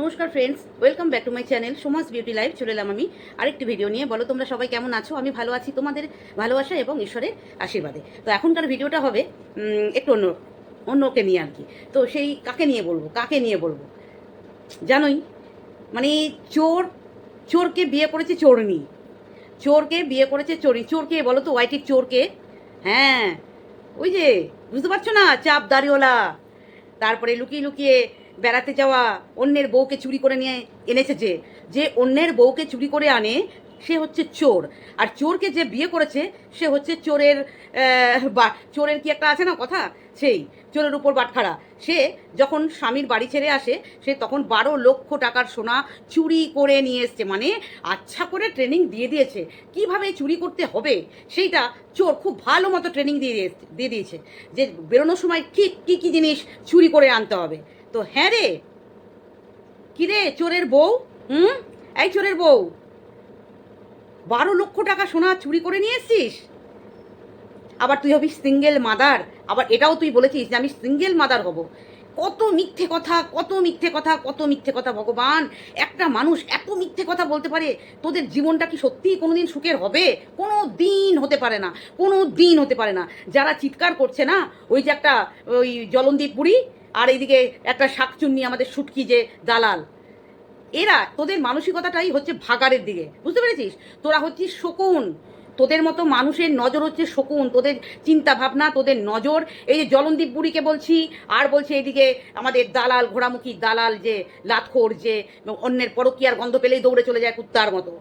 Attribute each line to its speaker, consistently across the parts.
Speaker 1: নমস্কার friends welcome back to my channel Samaj beauty live চলে এলাম আমি আরেকটি ভিডিও নিয়ে। বলো, তোমরা সবাই কেমন আছো? আমি ভালো আছি, তোমাদের ভালোবাসা এবং ঈশ্বরের আশীর্বাদে। তো এখনকার ভিডিওটা হবে একটু অন্য, অন্যকে নিয়ে আর কি। তো সেই কাকে নিয়ে বলব? কাকে নিয়ে বলব? জানোই মানে চোর, চোরকে বিয়ে করেছে চোরনি। চোরকে বিয়ে করেছে চোরনি। চোরকে বলো তো ওয়াইটির চোরকে? হ্যাঁ। ওই যে, বুঝতে পারছ না? চাপ দাড়িওয়ালা। তারপরে লুকিয়ে লুকিয়ে বেড়াতে যাওয়া, অন্যের বউকে চুরি করে নিয়ে এনেছে যে যে অন্যের বউকে চুরি করে আনে, সে হচ্ছে চোর। আর চোরকে যে বিয়ে করেছে, সে হচ্ছে চোরের বা, চোরের কি একটা আছে না কথা? সেই, চোরের উপর বাটখারা। সে যখন স্বামীর বাড়ি ছেড়ে আসে, সে তখন বারো লক্ষ টাকার সোনা চুরি করে নিয়ে এসছে। মানে আচ্ছা করে ট্রেনিং দিয়ে দিয়েছে। কীভাবে চুরি করতে হবে? সেইটা চোর খুব ভালো মতো ট্রেনিং দিয়ে দিয়ে- দিয়ে দিয়েছে। যে বেরোনোর সময় ঠিক কী কী জিনিস চুরি করে আনতে হবে। তো হ্যাঁ রে। কি রে চোরের বউ? হুম? এই চোরের বউ। বারো লক্ষ টাকা সোনা চুরি করে নিয়ে এসছিস? আবার তুই হবি সিঙ্গেল মাদার আবার এটাও তুই বলেছিস যে আমি সিঙ্গেল মাদার হব। কত মিথ্যে কথা, কত মিথ্যে কথা, কত মিথ্যে কথা ভগবান। একটা মানুষ এত মিথ্যে কথা বলতে পারে, তোদের জীবনটা কি সত্যিই কোনোদিন সুখের হবে? কোনো দিন হতে পারে না কোনো দিন হতে পারে না। যারা চিৎকার করছে না, ওই যে একটা, ওই জলন্দীপ আর এইদিকে একটা শাকচুন্নি আমাদের শুটকি যে দালাল। এরা তোদের মানসিকতাটাই হচ্ছে ভাগাড়ের দিকে। বুঝতে পেরেছিস? তোরা হচ্ছিস শকুন। তোদের মতো মানুষের নজর হচ্ছে শকুন। তোদের চিন্তা ভাবনা তোদের নজর। এই যে জলন্দীপ বুড়িকে বলছি, আর বলছে এদিকে আমাদের দালাল, ঘোড়ামুখী দালাল যে লাথখোর যে, অন্যের পরকীয়ার গন্ধ পেলেই দৌড়ে চলে যায় কুত্তার মতো।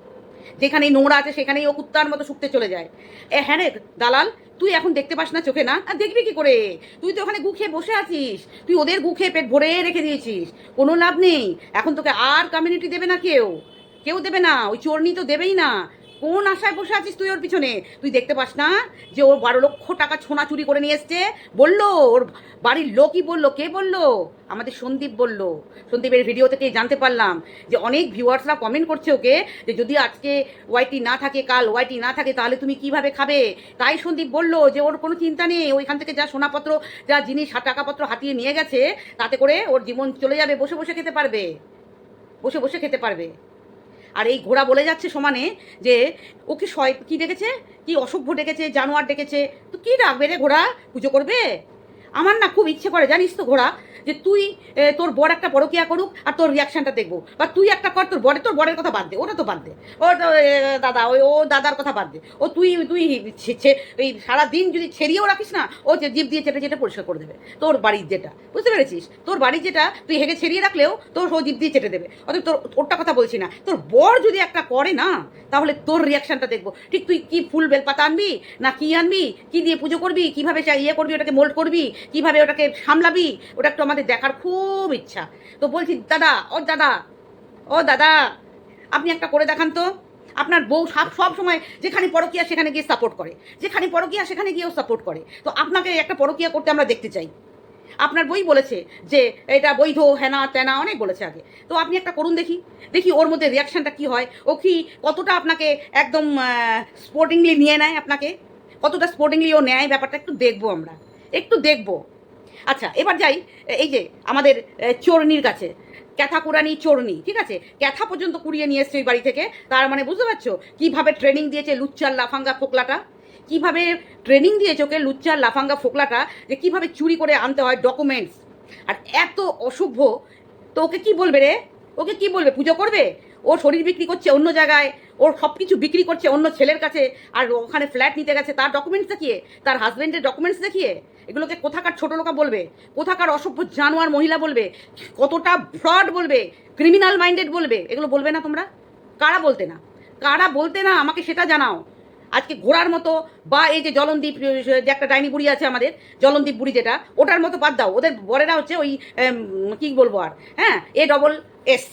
Speaker 1: যেখানে নোংরা আছে সেখানেই ও কুত্তার মতো শুকতে চলে যায়। এ হ্যাঁ রে দালাল, তুই এখন দেখতে পাস না চোখে, না? আর দেখবি কি করে? তুই তো ওখানে গু খেয়ে বসে আছিস। তুই ওদের গু খেয়ে পেট ভরে রেখে দিয়েছিস। কোনো লাভ নেই। এখন তোকে আর কমিউনিটি দেবে না কেউ। কেউ দেবে না। ওই চর্নি তো দেবেই না। কোন আশায় বসে আছিস তুই ওর পিছনে? তুই দেখতে পাস না যে ওর বারো লক্ষ টাকা ছোনা চুরি করে নিয়ে এসছে? বলল, ওর বাড়ির লোকই বলল, কে বলল? আমাদের সন্দীপ বলল। সন্দীপের ভিডিও থেকে জানতে পারলাম যে অনেক ভিউয়ার্সরা কমেন্ট করছে ওকে যে যদি আজকে ওয়াইটি না থাকে, কাল ওয়াইটি না থাকে, তাহলে তুমি কীভাবে খাবে? তাই সন্দীপ বলল যে ওর কোনো চিন্তা নেই, ওইখান থেকে যা সোনাপত্র, যা জিনিস টাকাপত্র হাতিয়ে নিয়ে গেছে, তাতে করে ওর জীবন চলে যাবে, বসে বসে খেতে পারবে। বসে বসে খেতে পারবে। আর এই ঘোড়া বলে যাচ্ছে সমানে যে ওকে শয়, কি ডেকেছে? কি অসভ্য ডেকেছে? জানোয়ার ডেকেছে? তো কি ডাকবে রে ঘোড়া? পুজো করবে? আমার না খুব ইচ্ছে করে, জানিস তো ঘোড়া, যে তুই তোর বর একটা পরকিয়া করুক আর তোর রিয়াকশনটা দেখব। বা তুই একটা কর, তোর বরের তোর বরের কথা বাদ দে, ওটা তো বাদ দে। ও দাদা ওই ও দাদার কথা বাদ দে। ও, তুই তুই এই সারাদিন যদি ছেড়িয়েও রাখিস না, ও যে জিভ দিয়ে চেটে চেটে পরিষ্কার করে দেবে। তোর বাড়ির যেটা, বুঝতে পেরেছিস? তোর বাড়ির যেটা, তুই হেগে ছেড়িয়ে রাখলেও তোর ও জিভ দিয়ে চেটে দেবে। অতএব তোর, ওরটা কথা বলছি না। তোর বর যদি একটা করে না, তাহলে তোর রিয়াকশনটা দেখব। ঠিক তুই কি ফুল বেলপাতা আনবি, না কি আনবি, কি দিয়ে পুজো করবি, কীভাবে ইয়ে করবি, ওটাকে মোল্ড করবি কীভাবে ওটাকে সামলাবি? ওটা একটু আমাদের দেখার খুব ইচ্ছা। তো বলছি, দাদা, ও দাদা ও দাদা, আপনি একটা করে দেখান তো। আপনার বউ সব সব সময় যেখানে পরকিয়া সেখানে গিয়ে সাপোর্ট করে। যেখানে পরকিয়া সেখানে গিয়েও সাপোর্ট করে। তো আপনাকে একটা পরকিয়া করতে আমরা দেখতে চাই। আপনার বই বলেছে যে এটা বৈধ, হেনা, তেনা, অনেক বলেছে আগে। তো আপনি একটা করুন দেখি। দেখি ওর মধ্যে রিয়াকশনটা কি হয়। ও কি কতটা আপনাকে একদম স্পোর্টিংলি নিয়ে নেয় আপনাকে? কতটা স্পোর্টিংলি ও নেয়? ব্যাপারটা একটু দেখব আমরা। একটু দেখব। আচ্ছা এবার যাই, এই যে আমাদের চোরনির কাছে। ক্যাথা কুরানি চোরনি, ঠিক আছে? ক্যাথা পর্যন্ত কুড়িয়ে নিয়ে এসছে ওই বাড়ি থেকে। তার মানে বুঝতে পারছ? কীভাবে ট্রেনিং দিয়েছে লুচ্চার লাফাঙ্গা ফোকলাটা? কীভাবে ট্রেনিং দিয়েছে ওকে লুচ্চার লাফাঙ্গা ফোকলাটা? যে কীভাবে চুরি করে আনতে হয় ডকুমেন্টস আর এত অশুভ, তো ওকে কি বলবে রে? ওকে কি বলবে? পুজো করবে? ও শরীর বিক্রি করছে অন্য জায়গায়। ওর সব কিছু বিক্রি করছে অন্য ছেলের কাছে, আর ওখানে ফ্ল্যাট নিতে গেছে। তার ডকুমেন্টস দেখিয়ে, তার হাজব্যান্ডের ডকুমেন্টস দেখিয়ে, এগুলোকে কোথাকার ছোট লোকা বলবে? কোথাকার অসভ্য জানোয়ার মহিলা বলবে? কতটা ফ্রড বলবে? ক্রিমিনাল মাইন্ডেড বলবে? এগুলো বলবে না তোমরা? কারা বলতে না? কারা বলতে না? আমাকে সেটা জানাও। আজকে ঘোড়ার মতো বা এই যে জলনদীপ, যে একটা ডাইনি বুড়ি আছে আমাদের, জলনদীপ বুড়ি যেটা, ওটার মতো বাদ দাও। ওদের বরেরা হচ্ছে ওই কি বলব আর? হ্যাঁ A double S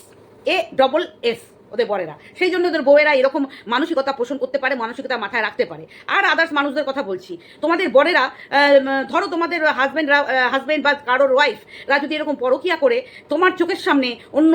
Speaker 1: A double S ওদের বরেরা। সেই জন্য ওদের বউয়েরা এরকম মানসিকতা পোষণ করতে পারে, মানসিকতা মাথায় রাখতে পারে। আর আদার্স মানুষদের কথা বলছি। তোমাদের বরেরা ধরো তোমাদের হাজব্যান্ডরা হাজব্যান্ড বা কারোর ওয়াইফরা যদি এরকম পরকিয়া করে, তোমার চোখের সামনে অন্য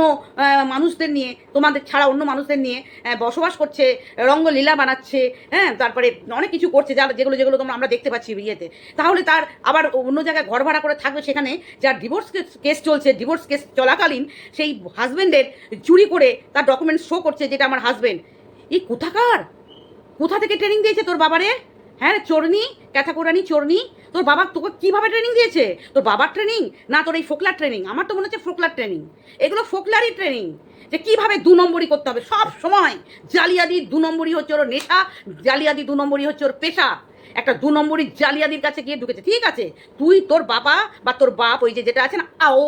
Speaker 1: মানুষদের নিয়ে, তোমাদের ছাড়া অন্য মানুষদের নিয়ে বসবাস করছে, রঙ্গলীলা বানাচ্ছে হ্যাঁ তারপরে অনেক কিছু করছে, যা যেগুলো যেগুলো তোমরা, আমরা দেখতে পাচ্ছি ইয়েতে, তাহলে তার আবার অন্য জায়গায় ঘর ভাড়া করে থাকবে সেখানে, যার ডিভোর্স কেস চলছে ডিভোর্স কেস চলাকালীন, সেই হাজব্যান্ডের চুরি করে তার ডকুমেন্টস শো করছে যেটা আমার হাজবেন্ড এই কোথাকার? কোথা থেকে ট্রেনিং দিয়েছে তোর বাবারে? হ্যাঁ চোরনি ক্যাথাকোরানি চোরনি তোর বাবা তোকে কীভাবে ট্রেনিং দিয়েছে? তোর বাবার ট্রেনিং না তোর এই ফোকলার ট্রেনিং আমার তো মনে হচ্ছে ফোকলার ট্রেনিং এগুলো ফোকলারই ট্রেনিং যে কীভাবে দু নম্বরই করতে হবে? সব সময় জালিয়াদি দু নম্বরই হচ্ছে ওর নেশা জালিয়াদি দু নম্বরই হচ্ছে ওর পেশা। একটা দু নম্বরই জালিয়াদির কাছে গিয়ে ঢুকেছে। ঠিক আছে? তুই তোর বাবা বা তোর বাপ ওই যে যেটা আছে না, আও!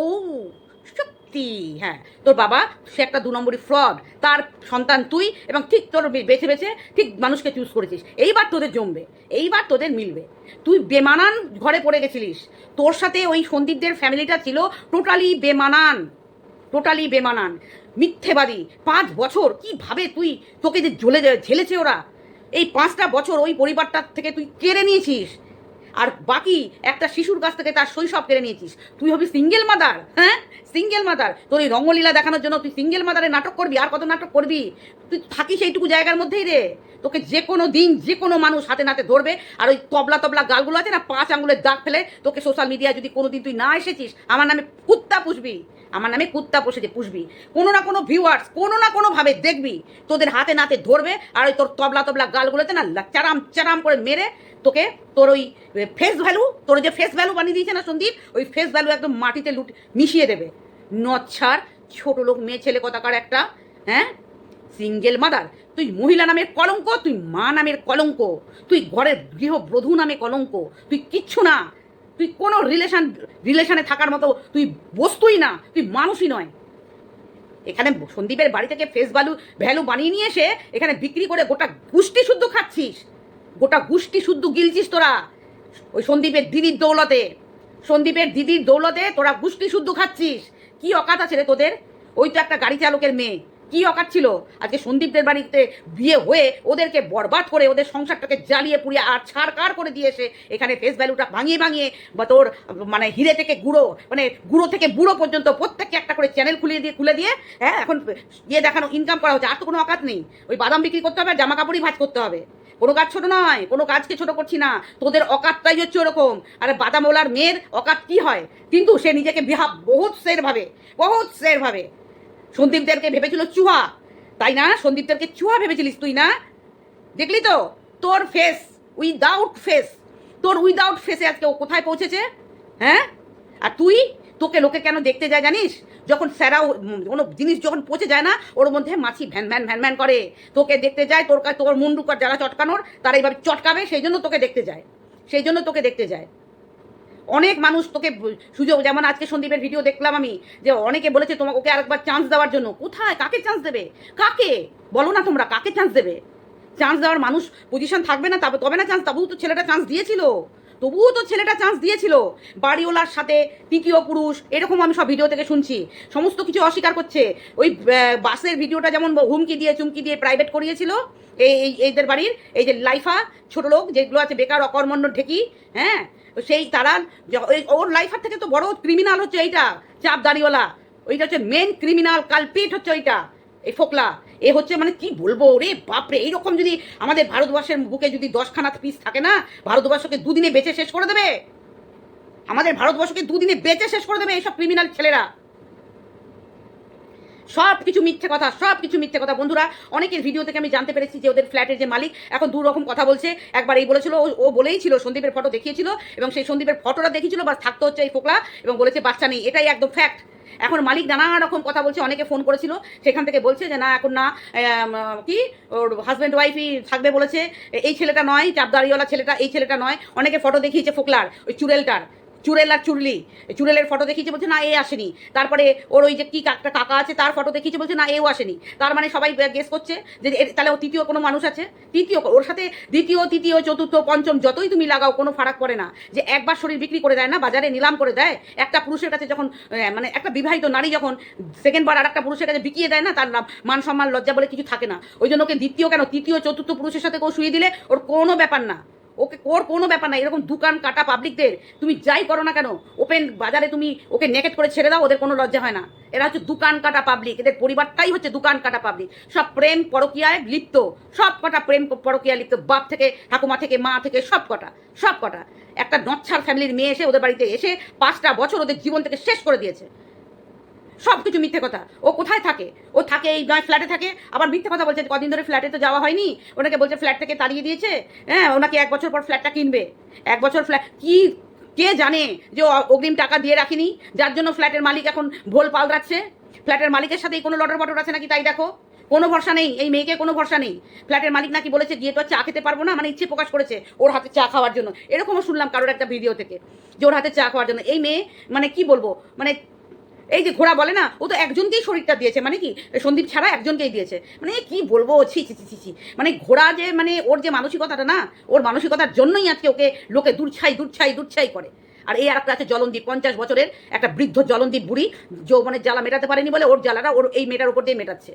Speaker 1: সত্যি হ্যাঁ। তোর বাবা, সে একটা দু নম্বরই ফ্রড তার সন্তান তুই এবং ঠিক তোর বেছে বেছে ঠিক মানুষকে চুজ করেছিস। এইবার তোদের জমবে, এইবার তোদের মিলবে। তুই বেমানান ঘরে পড়ে গেছিলিস। তোর সাথে ওই সন্দীপদের ফ্যামিলিটা ছিল টোটালি বেমানান টোটালি বেমানান, মিথ্যেবাদী। পাঁচ বছর কীভাবে তুই তোকে যে জ্বলে ঝেলেছে ওরা? এই পাঁচটা বছর ওই পরিবারটার থেকে তুই কেড়ে নিয়েছিস? আর বাকি একটা শিশুর কাছ থেকে তার শৈশব কেড়ে নিয়েছিস। তুই হবি সিঙ্গেল মাদার হ্যাঁ? সিঙ্গেল মাদার তোর এই রঙ্গলীলা দেখানোর জন্য তুই সিঙ্গেল মাদারে নাটক করবি, আর কত নাটক করবি? তুই থাকিস এইটুকু জায়গার মধ্যেই রে। তোকে যে কোনো দিন, যে কোনো মানুষ হাতে নাতে ধরবে, আর ওই তবলা তবলা গালগুলো আছে না, পাঁচ আঙুলের দাগ ফেলে তোকে সোশ্যাল মিডিয়ায় যদি কোনো দিন তুই না এসেছিস, আমার নামে কুত্তা পুষবি। আমার নামে কুত্তা পুষেছে পুষবি। কোনো না কোনো ভিউয়ার্স কোনো না কোনোভাবে দেখবি। তোদের হাতে নাতে ধরবে আর ওই তোর তবলা তবলা গালগুলোতে না চারাম চারাম করে মেরে তোকে তোর ওই ফেস ভ্যালু তোর যে ফেস ভ্যালু বানিয়ে দিয়েছে না সন্দীপ, ওই ফেস ভ্যালু একদম মাটিতে লুট মিশিয়ে দেবে। নচ্ছার ছোট লোক, মেয়ে, ছেলে, কথাকার একটা হ্যাঁ? সিঙ্গেল মাদার তুই মহিলা নামের কলঙ্ক, তুই মা নামের কলঙ্ক, তুই ঘরের গৃহবধূ নামে কলঙ্ক, তুই কিচ্ছু না। তুই কোনো রিলেশন রিলেশনে থাকার মতো তুই বস্তুই না, তুই মানুষই নয়। এখানে সন্দীপের বাড়ি থেকে ফেস ভ্যালু ভ্যালু বানিয়ে নিয়ে এসে এখানে বিক্রি করে গোটা গুষ্টি শুদ্ধ খাচ্ছিস। গোটা গুষ্টি শুদ্ধ গিলছিস তোরা, ওই সন্দীপের দিদির দৌলতে। সন্দীপের দিদির দৌলতে তোরা গুষ্টি শুদ্ধ খাচ্ছিস। কি অকাত আছে রে তোদের? ওই তো একটা গাড়ি চালকের মেয়ে। কি অকাত ছিল? আজকে সন্দীপদের বাড়িতে বিয়ে হয়ে ওদেরকে বরবাদ করে ওদের সংসারটাকে জ্বালিয়ে পুড়িয়ে আর ছাড়কার করে দিয়ে এসে এখানে ফেস ভ্যালুটা ভাঙিয়ে ভাঙিয়ে বা তোর মানে হিরে থেকে গুঁড়ো মানে গুঁড়ো থেকে বুড়ো পর্যন্ত প্রত্যেককে একটা করে চ্যানেল খুলে দিয়ে খুলে দিয়ে হ্যাঁ এখন ইয়ে দেখানো ইনকাম করা হচ্ছে। আর তো কোনো অকাত নেই। ওই বাদাম বিক্রি করতে হবে জামা কাপড়ই ভাজ করতে হবে। কোনো কাজ ছোট নয়, কোনো কাজকে ছোট করছি না। তোদের অকাতটাই হচ্ছে ওরকম। আরে বাদামওয়ালার মেয়ের অকাত কি হয়? কিন্তু সে নিজেকে বিহা বহুত সের ভাবে বহুত সের ভাবে সন্দীপদেরকে ভেবেছিল চুহা তাই না? সন্দীপদেরকে চুহা ভেবেছিলিস তুই না? দেখলি তো? তোর ফেস উইদাউট ফেস তোর উইদাউট ফেসে আজকে ও কোথায় পৌঁছেছে? হ্যাঁ? আর তুই? তোকে লোকে কেন দেখতে যায় জানিস? যখন স্যারা কোনো জিনিস যখন পচে যায় না, ওর মধ্যে মাছি ভ্যান ভ্যান ভ্যান ভ্যান করে। তোকে দেখতে যায়, তোর তোর মুন্ডুকার যারা চটকানোর তারা এইভাবে চটকাবে, সেই জন্য তোকে দেখতে যায়। সেই জন্য তোকে দেখতে যায়। অনেক মানুষ তোকে সুযোগ যেমন আজকে সন্দীপের ভিডিও দেখলাম আমি, যে অনেকে বলেছে তোমাকে ওকে আরেকবার চান্স দেওয়ার জন্য। কোথায়? কাকে চান্স দেবে? কাকে? বলো না তোমরা, কাকে চান্স দেবে? চান্স দেওয়ার মানুষ পজিশন থাকবে না তবে তবে না চান্স তবু তো ছেলেটা চান্স দিয়েছিল। তবুও তো ছেলেটা চান্স দিয়েছিল। বাড়িওয়ালার সাথে তৃতীয় পুরুষ, এরকম আমি সব ভিডিও থেকে শুনছি। সমস্ত কিছু অস্বীকার করছে। ওই বাসের ভিডিওটা যেমন হুমকি দিয়ে, চুমকি দিয়ে প্রাইভেট করিয়েছিল, এই, এই- এইদের বাড়ির, এই যে লাইফা, ছোট লোক, যেগুলো আছে বেকার, অকর্মণ্য, ঢেকি হ্যাঁ? সেই তারা ওর লাইফার থেকে তো বড় ক্রিমিনাল হচ্ছে এইটা, চাপ দাড়িওয়ালা। ওইটা হচ্ছে মেন ক্রিমিনাল কালপিট হচ্ছে ওইটা, এই ফোকলা। এ হচ্ছে মানে কি বলব রে? বাপরে, এইরকম যদি আমাদের ভারতবর্ষের বুকে যদি দশখানা পিস থাকে না, ভারতবর্ষকে দুদিনে বেঁচে শেষ করে দেবে? আমাদের ভারতবর্ষকে দুদিনে বেঁচে শেষ করে দেবে এইসব ক্রিমিনাল ছেলেরা। সব কিছু মিথ্যে কথা সব কিছু মিথ্যে কথা। বন্ধুরা, অনেকের ভিডিও থেকে আমি জানতে পেরেছি যে ওদের ফ্ল্যাটের যে মালিক, এখন দু রকম কথা বলছে। একবার এই বলেছিল, ও- বলেই ছিল, সন্দীপের ফটো দেখিয়েছিল এবং সেই সন্দীপের ফটোটা দেখিয়েছিল বা থাকতে হচ্ছে এই ফোকলা এবং বলেছে, বাচ্চা নেই। এটাই একদম ফ্যাক্ট এখন মালিক নানা রকম কথা বলছে, অনেকে ফোন করেছিল, সেখান থেকে বলছে যে, না, এখন না কি? ওর হাজব্যান্ড ওয়াইফই থাকবে, বলেছে। এই ছেলেটা নয় চাপদারিওয়ালা ছেলেটা, এই ছেলেটা নয়। অনেকে ফটো দেখিয়েছে ফোকলার, ওই চুড়েলটার। চুড়েল আর চুরলি চুড়েলের ফটো দেখিয়েছে বলছে, না, এ আসেনি। তারপরে ওর ওই যে কি একটা কাকা আছে, তার ফটো দেখিয়েছে বলছে, না, এও আসেনি। তার মানে সবাই গেস করছে যে তাহলে ও তৃতীয় কোনো মানুষ আছে? তৃতীয় ওর সাথে দ্বিতীয়, তৃতীয়, চতুর্থ, পঞ্চম, যতই তুমি লাগাও, কোনো ফারাক পড়ে না। যে একবার শরীর বিক্রি করে দেয় না, বাজারে নিলাম করে দেয়, একটা পুরুষের কাছে যখন মানে একটা বিবাহিত নারী যখন সেকেন্ডবার আর একটা পুরুষের কাছে বিকিয়ে দেয় না, তার মান সম্মান, লজ্জা বলে কিছু থাকে না। ওই জন্য ওকে দ্বিতীয় কেন? তৃতীয়, চতুর্থ পুরুষের সাথে কেউ শুয়ে দিলে ওর কোনো ব্যাপার না। ওকে, ওর কোনো ব্যাপার না এরকম দোকান কাটা পাবলিকদের তুমি যাই করো না কেন ওপেন বাজারে তুমি ওকে নেকেট করে ছেড়ে দাও, ওদের কোনো লজ্জা হয় না। এরা হচ্ছে দোকান কাটা পাবলিক এদের পরিবারটাই হচ্ছে দোকান কাটা পাবলিক সব প্রেম পরকীয়ায় লিপ্ত, সব কটা প্রেম পরকিয়ায় লিপ্ত, বাপ থেকে, ঠাকুমা থেকে, মা থেকে, সব কটা সব কটা। একটা নচ্ছার ফ্যামিলির মেয়ে এসে ওদের বাড়িতে এসে পাঁচটা বছর ওদের জীবন থেকে শেষ করে দিয়েছে। সব কিছু মিথ্যে কথা। ও কোথায় থাকে? ও থাকে এই নয় ফ্ল্যাটে থাকে। আবার মিথ্যে কথা বলছে কদিন ধরে ফ্ল্যাটে তো যাওয়া হয়নি। ওনাকে বলছে ফ্ল্যাট থেকে তাড়িয়ে দিয়েছে। হ্যাঁ ওনাকে এক বছর পর ফ্ল্যাটটা কিনবে। এক বছর ফ্ল্যাট কি, কে জানে যে অগ্রিম টাকা দিয়ে রাখিনি? যার জন্য ফ্ল্যাটের মালিক এখন ভোল পালরাচ্ছে ফ্ল্যাটের মালিকের সাথেই কোনো লটর বটর আছে নাকি তাই দেখো? কোনো ভরসা নেই। এই মেয়েকে কোনো ভরসা নেই। ফ্ল্যাটের মালিক নাকি বলেছে, গিয়ে তো চা খেতে পারব না? মানে ইচ্ছে প্রকাশ করেছে ওর হাতে চা খাওয়ার জন্য। এরকমও শুনলাম কারোর একটা ভিডিও থেকে, যে ওর হাতে চা খাওয়ার জন্য। এই মেয়ে মানে কি বলব? মানে এই যে ঘোড়া বলে না, ও তো একজনকেই শরীরটা দিয়েছে মানে কি? সন্দীপ ছাড়া একজনকেই দিয়েছে। মানে কি বলব? ছি ছি ছি ছি মানে ঘোড়া যে মানে ওর যে মানসিকতাটা না, ওর মানসিকতার জন্যই আজকে ওকে লোকে দুর্ছাই দুর্ছাই দুর্ছাই করে। আর এই আরেকটা আছে জলন্দীপ, পঞ্চাশ বছরের একটা বৃদ্ধ জলন্দীপ বুড়ি, যৌবনের জ্বালা মেটাতে পারেনি বলে ওর জ্বালাটা ওর এই মেটার উপর দিয়ে মেটাচ্ছে।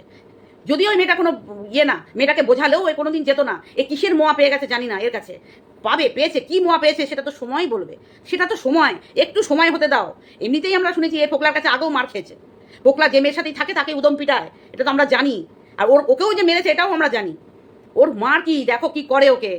Speaker 1: যদিও ওই মেয়েটা কোনো ইয়ে না, মেয়েটাকে বোঝালেও ওই কোনোদিন যেত না। এ কিসের মোয়া পেয়ে গেছে জানি না এর কাছে। পাবে, পেয়েছে, কি মোয়া পেয়েছে সেটা তো সময় বলবে। সেটা তো সময়, একটু সময় হতে দাও। এমনিতেই আমরা শুনেছি এ ফোকলার কাছে আগেও মার খেয়েছে। ফোকলা যে মেয়ের সাথেই থাকে তাকে উদম পিটায়, এটা তো আমরা জানি। আর ওর, ওকেও যে মেরেছে এটাও আমরা জানি। ওর মার কি, দেখো কি করে ওকে।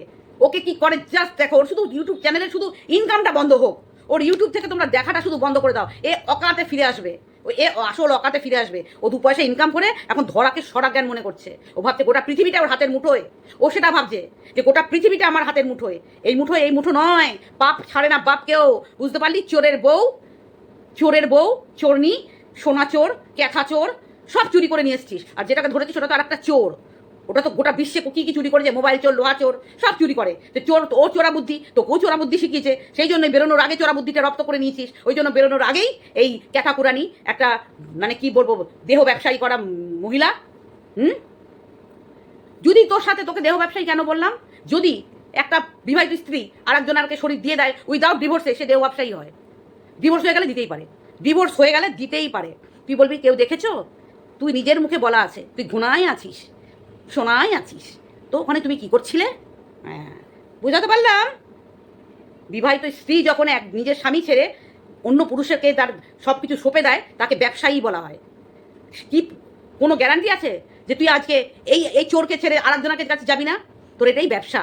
Speaker 1: ওকে কি করে জাস্ট দেখো, ওর শুধু ইউটিউব চ্যানেলে শুধু ইনকামটা বন্ধ হোক। ওর ইউটিউব থেকে তোমরা দেখাটা শুধু বন্ধ করে দাও। এ অকাতে ফিরে আসবে। ও এ, আসল অকাতে ফিরে আসবে। ও দু পয়সা ইনকাম করে এখন ধরাকে সরা জ্ঞান মনে করছে। ও ভাবছে গোটা পৃথিবীটা ওর হাতের মুঠোয়। ও সেটা ভাবছে যে গোটা পৃথিবীটা আমার হাতের মুঠোয়। এই মুঠো এই মুঠো নয়। পাপ ছাড়ে না বাপকেও। বুঝতে পারলি? চোরের বউ চোরের বউ, চোরনি, সোনা চোর, ক্যাথা চোর, সব চুরি করে নিয়ে এসছিস। আর যেটাকে ধরেছিস সেটা তো আর একটা চোর। ওটা তো গোটা বিশ্বে কি কি চুরি করেছে? মোবাইল চোর, লোহা চোর, সব চুরি করে। তো চোর ও চোরা বুদ্ধি তো ও চোরা বুদ্ধি শিখিয়েছে। সেই জন্য বেরোনোর আগে চোরা বুদ্ধিটা রপ্ত করে নিয়েছিস। ওই জন্য বেরোনোর আগেই এই ক্যাথা কুরানি একটা মানে কি বলব, দেহ ব্যবসায়ী করা মহিলা, হুম? যদি তোর সাথে তোকে দেহ ব্যবসায়ী কেন বললাম? যদি একটা বিবাহিত স্ত্রী আর একজন আরকে শরীর দিয়ে দেয় উইদাউট ডিভোর্সে সে দেহ ব্যবসায়ী হয়। ডিভোর্স হয়ে গেলে দিতেই পারে। ডিভোর্স হয়ে গেলে দিতেই পারে। তুই বলবি, কেউ দেখেছ? তুই নিজের মুখে বলা আছে। তুই ঘুণায় আছিস। সোনায় আছিস। তো ওখানে তুমি কি করছিলে? হ্যাঁ বুঝাতে পারলাম। বিবাহিত স্ত্রী যখন এক নিজের স্বামী ছেড়ে অন্য পুরুষকে তার সব কিছু সঁপে দেয়, তাকে ব্যবসায়ী বলা হয়। কি, কোনো গ্যারান্টি আছে যে তুই আজকে এই এই চোরকে ছেড়ে আরেকজনের কাছে যাবি না? তোর এটাই ব্যবসা।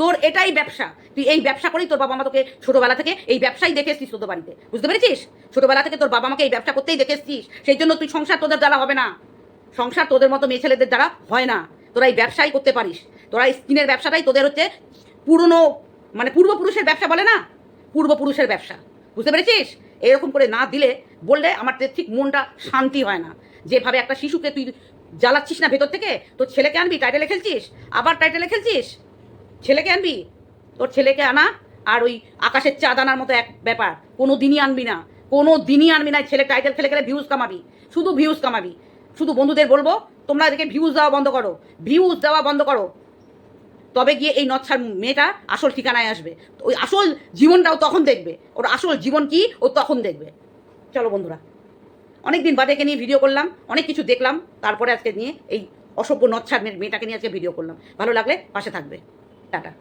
Speaker 1: তোর এটাই ব্যবসা। তুই এই ব্যবসা করেই তোর বাবা মা তোকে ছোটোবেলা থেকে এই ব্যবসাই দেখে এসছিস তোদের বাড়িতে। বুঝতে পেরেছিস? ছোটোবেলা থেকে তোর বাবা মাকে এই ব্যবসা করতেই দেখে এসছিস। সেই জন্য তুই সংসার তোদের দ্বারা হবে না। সংসার তোদের মতো মেয়ে ছেলেদের দ্বারা হয় না। তোরা এই ব্যবসাই করতে পারিস। তোরা এই স্কিনের ব্যবসাটাই তোদের হচ্ছে পুরনো মানে পূর্বপুরুষের ব্যবসা বলে না? পূর্বপুরুষের ব্যবসা। বুঝতে পেরেছিস? এরকম করে না দিলে বললে আমার ঠিক মনটা শান্তি হয় না। যেভাবে একটা শিশুকে তুই জ্বালাচ্ছিস না ভেতর থেকে, তোর ছেলেকে আনবি, টাইটেলে খেলছিস? আবার টাইটেলে খেলছিস? ছেলেকে আনবি? তোর ছেলেকে আনা আর ওই আকাশের চাঁদ আনার মতো এক ব্যাপার। কোনো দিনই আনবি না। কোনো দিনই আনবি না। ছেলে টাইটেল খেলে গেলে ভিউজ কামাবি। শুধু ভিউজ কামাবি। শুধু বন্ধুদের বলব তোমরা এদিকে ভিউজ দেওয়া বন্ধ করো। ভিউজ দেওয়া বন্ধ করো। তবে গিয়ে এই নচ্ছার মেয়েটা আসল ঠিকানায় আসবে। ওই আসল জীবনটাও তখন দেখবে। ওর আসল জীবন কি, ও তখন দেখবে। চলো বন্ধুরা অনেক দিন বাদে একে নিয়ে ভিডিও করলাম, অনেক কিছু দেখলাম, তারপরে আজকে নিয়ে এই অসভ্য নচ্ছার মেয়ে- মেয়েটাকে নিয়ে আজকে ভিডিও করলাম। ভালো লাগলে পাশে থাকবে। টাটা।